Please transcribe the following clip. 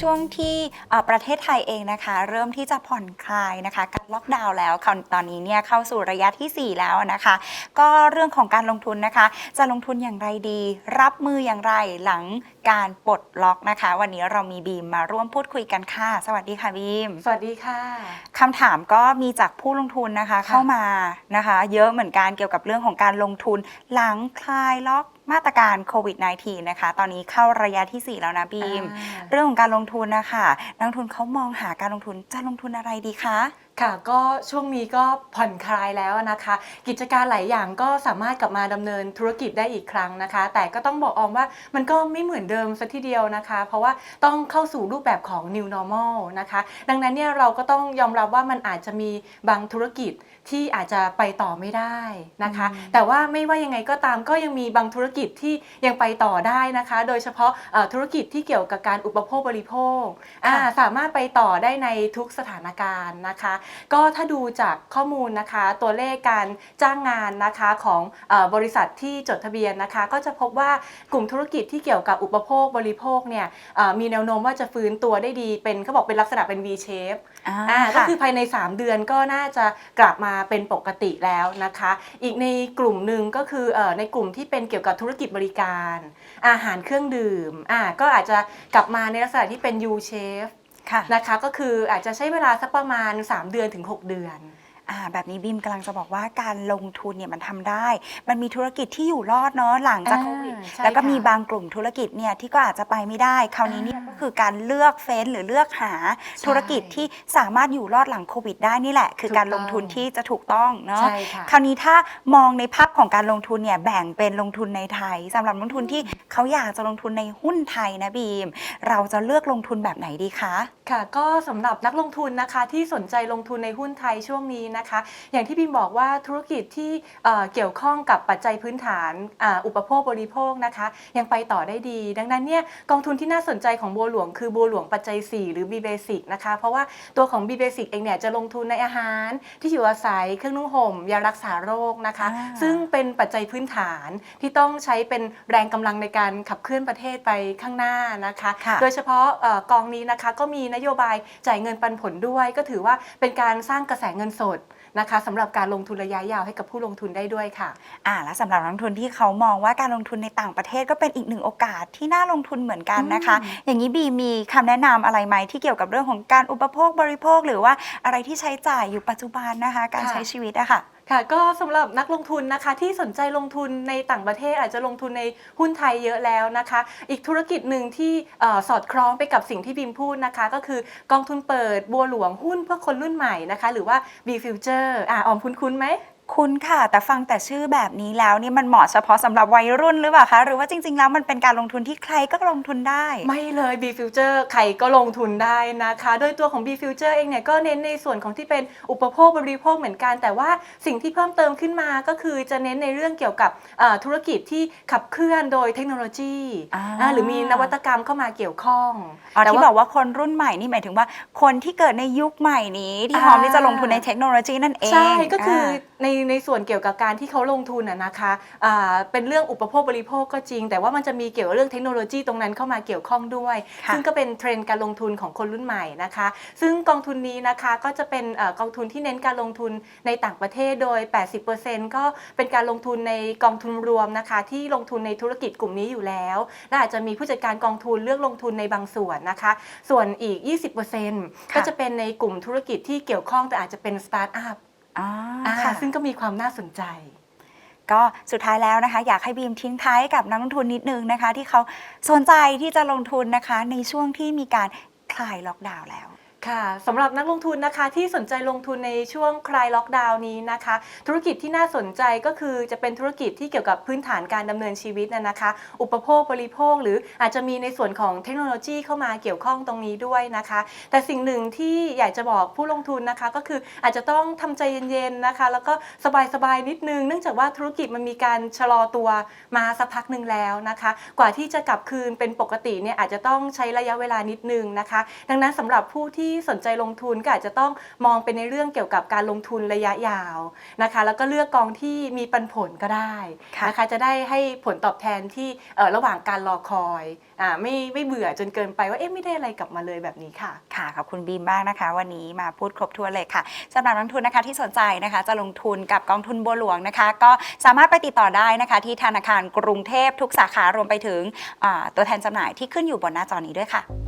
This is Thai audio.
ช่วงที่เอ่อประเทศไทยเองนะคะ เริ่มที่จะผ่อนคลายนะคะ การล็อกดาวน์แล้วคราวตอนนี้เนี่ยเข้าสู่ระยะทีสี่ 4 แล้วนะคะ ก็เรื่องของการลงทุนนะคะ จะลงทุนอย่างไรดี รับมืออย่างไรหลังการปลดล็อกนะคะ วันนี้เรามีบีมมาร่วมพูดคุยกันค่ะ สวัสดีค่ะบีม สวัสดีค่ะคำถามก็มีจากผู้ลงทุนนะคะเข้ามานะคะ เยอะเหมือนกันเกี่ยวกับเรื่องของการลงทุนหลังคลายล็อก มาตรการโควิด -19 นะคะ ตอนนี้เข้าระยะที่ 4 แล้วนะบีมอ่าเรื่องของการลงทุนนะคะ นักลงทุนเขามองหาการลงทุนจะลงทุนอะไรดีคะ ค่ะก็ช่วงนี้ก็ผ่อนคลายแล้วนะคะ กิจการหลายอย่างก็สามารถกลับมาดำเนินธุรกิจได้อีกครั้งนะคะ แต่ก็ต้องบอกออมว่ามันก็ไม่เหมือนเดิมสัทีเดียวนะคะ เพราะว่าต้องเข้าสู่รูปแบบของ new normal นะคะ ดังนั้นเนี่ยเราก็ต้องยอมรับว่ามันอาจจะมีบางธุรกิจที่อาจจะไปต่อไม่ได้นะคะอืมแต่ว่าไม่ว่ายังไงก็ตามก็ยังมีบางธุรกิจที่ยังไปต่อได้นะคะ โดยเฉพาะเอ่อธุรกิจที่เกี่ยวกับการอุปโภคบริโภคอ่าสามารถไปต่อได้ในทุกสถานการณ์นะคะก็ถ้าดูจากข้อมูลนะคะตัวเลขการจ้างงานนะคะของเออบริษัทที่จดทะเบียนนะคะ ก็จะพบว่ากลุ่มธุรกิจที่เกี่ยวกับอุปโภคบริโภคเนี่ยเอ่อมีแนวโน้มว่าจะฟื้นตัวได้ดีเป็นเขาบอกเป็นลักษณะเป็น V shape อ่าก็ค่ะคือภายใน 3 เดือนก็น่าจะกลับมาเป็นปกติแล้วนะคะ อีกในกลุ่มหนึ่งก็คือเอ่อในกลุ่มที่เป็นเกี่ยวกับธุรกิจบริการ อาหารเครื่องดื่มอ่าก็อาจจะกลับมาในลักษณะที่เป็น U shape ค่ะ นะคะก็คืออาจจะใช้เวลาสักประมาณ 3 เดือนถึง 6 เดือน อ่าแบบนี้บีมกำลังจะบอกว่าการลงทุนเนี่ยมันทำได้ มันมีธุรกิจที่อยู่รอดเนาะหลังจากอ่าโควิดใช่แล้วก็ค่ะมีบางกลุ่มธุรกิจเนี่ยที่ก็อาจจะไปไม่ได้ คราวนี้เนี่ยอ่าก็คือการเลือกเฟ้นหรือเลือกหาใช่ธุรกิจที่สามารถอยู่รอดหลังโควิดได้นี่แหละ คือถูกการลงทุนต้อง ที่จะถูกต้องเนาะ ใช่ค่ะ คราวนี้ถ้ามองในภาพของการลงทุนเนี่ยแบ่งเป็นลงทุนในไทยสำหรับนักลงทุนที่เขาอยากจะลงทุนในหุ้นไทยนะบีม เราจะเลือกลงทุนแบบไหนดีคะ ค่ะก็สำหรับนักลงทุนนะคะที่สนใจลงทุนในหุ้นไทยช่วงนี้นะคะ อย่างที่บิมบอกว่าธุรกิจที่เอ่อเกี่ยวข้องกับปัจจัยพื้นฐานอ่าอุปโภคบริโภคนะคะ ยังไปต่อได้ดี ดังนั้นเนี่ยกองทุนที่น่าสนใจของบัวหลวงคือบัวหลวงปัจจัย 4 หรือ B Basic นะคะ เพราะว่าตัวของ B Basic เองเนี่ยจะลงทุนในอาหาร ที่อยู่อาศัยเครื่องนุ่งห่มยารักษาโรคนะคะอ่าซึ่งเป็นปัจจัยพื้นฐานที่ต้องใช้เป็นแรงกำลังในการขับเคลื่อนประเทศไปข้างหน้านะคะค่ะโดยเฉพาะเอ่อกองนี้นะคะก็มีนโยบายจ่ายเงินปันผลด้วย ก็ถือว่าเป็นการสร้างกระแสเงินสด นะคะสำหรับการลงทุนระยะยาวให้กับผู้ลงทุนได้ด้วยค่ะ อ่าและสำหรับนักลงทุนที่เขามองว่าการลงทุนในต่างประเทศก็เป็นอีกหนึ่งโอกาสที่น่าลงทุนเหมือนกันนะคะอืมอย่างนี้บีมีคำแนะนำอะไรไหมที่เกี่ยวกับเรื่องของการอุปโภคบริโภค หรือว่าอะไรที่ใช้จ่ายอยู่ปัจจุบันนะคะ การใช้ชีวิตอะค่ะ ค่ะก็สำหรับนักลงทุนนะคะที่สนใจลงทุนในต่างประเทศอาจจะลงทุนในหุ้นไทยเยอะแล้วนะคะ อีกธุรกิจหนึ่งที่เอ่อสอดคล้องไปกับสิ่งที่บิมพูดนะคะ ก็คือกองทุนเปิดบัวหลวงหุ้นเพื่อคนรุ่นใหม่นะคะ หรือว่า B Future อ่าออมคุ้นๆไหม คุณค่ะ แต่ฟังแต่ชื่อแบบนี้แล้วนี่มันเหมาะเฉพาะสำหรับวัยรุ่นหรือเปล่าคะ หรือว่าจริง ๆ แล้วมันเป็นการลงทุนที่ใครก็ลงทุนได้ ไม่เลย B Future ใครก็ลงทุนได้นะคะ โดยตัวของ B Future เองเนี่ยก็เน้นในส่วนของที่เป็นอุปโภคบริโภคเหมือนกัน แต่ว่าสิ่งที่เพิ่มเติมขึ้นมาก็คือจะเน้นในเรื่องเกี่ยวกับเอ่อธุรกิจที่ขับเคลื่อนโดยเทคโนโลยีอ่าอ่าหรือมีนวัตกรรมเข้ามาเกี่ยวข้องอ๋อแต่ที่ว่าบอกว่าคนรุ่นใหม่นี่หมายถึงว่าคนที่เกิดในยุคใหม่นี้ที่พร้อมที่จะลงทุนในเทคโนโลยีนั่นเองใช่ก็คือาในในส่วนเกี่ยวกับการที่เขาลงทุนอะนะคะอ่าเป็นเรื่องอุปโภคบริโภคก็จริง แต่ว่ามันจะมีเกี่ยวกับเรื่องเทคโนโลยีตรงนั้นเข้ามาเกี่ยวข้องด้วย ค่ะ ซึ่งก็เป็นเทรนด์การลงทุนของคนรุ่นใหม่นะคะ ซึ่งกองทุนนี้นะคะก็จะเป็นเอ่อกองทุนที่เน้นการลงทุนในต่างประเทศโดย 80%ก็เป็นการลงทุนในกองทุนรวมนะคะ ที่ลงทุนในธุรกิจกลุ่มนี้อยู่แล้ว และอาจจะมีผู้จัดการกองทุนเลือกลงทุนในบางส่วนนะคะ ส่วนอีก 20%ก็จะเป็นในกลุ่มธุรกิจที่เกี่ยวข้องแต่อาจจะเป็นสตาร์ทอัพ อ่าอ่า ค่ะซึ่งก็มีความน่าสนใจ ก็สุดท้ายแล้วนะคะ อยากให้บีมทิ้งท้ายกับนักลงทุนนิดนึงนะคะ ที่เขาสนใจที่จะลงทุนนะคะ ในช่วงที่มีการคลายล็อกดาวน์แล้ว ค่ะสำหรับนักลงทุนนะคะที่สนใจลงทุนในช่วงคลายล็อกดาวน์นี้นะคะ ธุรกิจที่น่าสนใจก็คือจะเป็นธุรกิจที่เกี่ยวกับพื้นฐานการดำเนินชีวิตนะนะคะ อุปโภคบริโภค หรืออาจจะมีในส่วนของเทคโนโลยีเข้ามาเกี่ยวข้องตรงนี้ด้วยนะคะ แต่สิ่งหนึ่งที่อยากจะบอกผู้ลงทุนนะคะ ก็คืออาจจะต้องทำใจเย็นๆนะคะ แล้วก็สบายๆนิดนึง เนื่องจากว่าธุรกิจมันมีการชะลอตัวมาสักพักหนึ่งแล้วนะคะ กว่าที่จะกลับคืนเป็นปกติเนี่ยอาจจะต้องใช้ระยะเวลานิดนึงนะคะ ดังนั้นสำหรับผู้ที่ที่สนใจลงทุนก็อาจจะต้องมองเป็นในเรื่องเกี่ยวกับการลงทุนระยะยาวนะคะ แล้วก็เลือกกองที่มีปันผลก็ได้ค่ะนะคะจะได้ให้ผลตอบแทนที่เอ่อระหว่างการรอคอยอ่าไม่ไม่เบื่อจนเกินไปว่าเอ๊ะไม่ได้อะไรกลับมาเลยแบบนี้ค่ะค่ะขอบคุณบีมมากนะคะ วันนี้มาพูดครบถ้วนเลยค่ะสำหรับนักลงทุนนะคะที่สนใจนะคะ จะลงทุนกับกองทุนบัวหลวงนะคะ ก็สามารถไปติดต่อได้นะคะ ที่ธนาคารกรุงเทพทุกสาขารวมไปถึงอ่าตัวแทนจำหน่ายที่ขึ้นอยู่บนหน้าจอนี้ด้วยค่ะ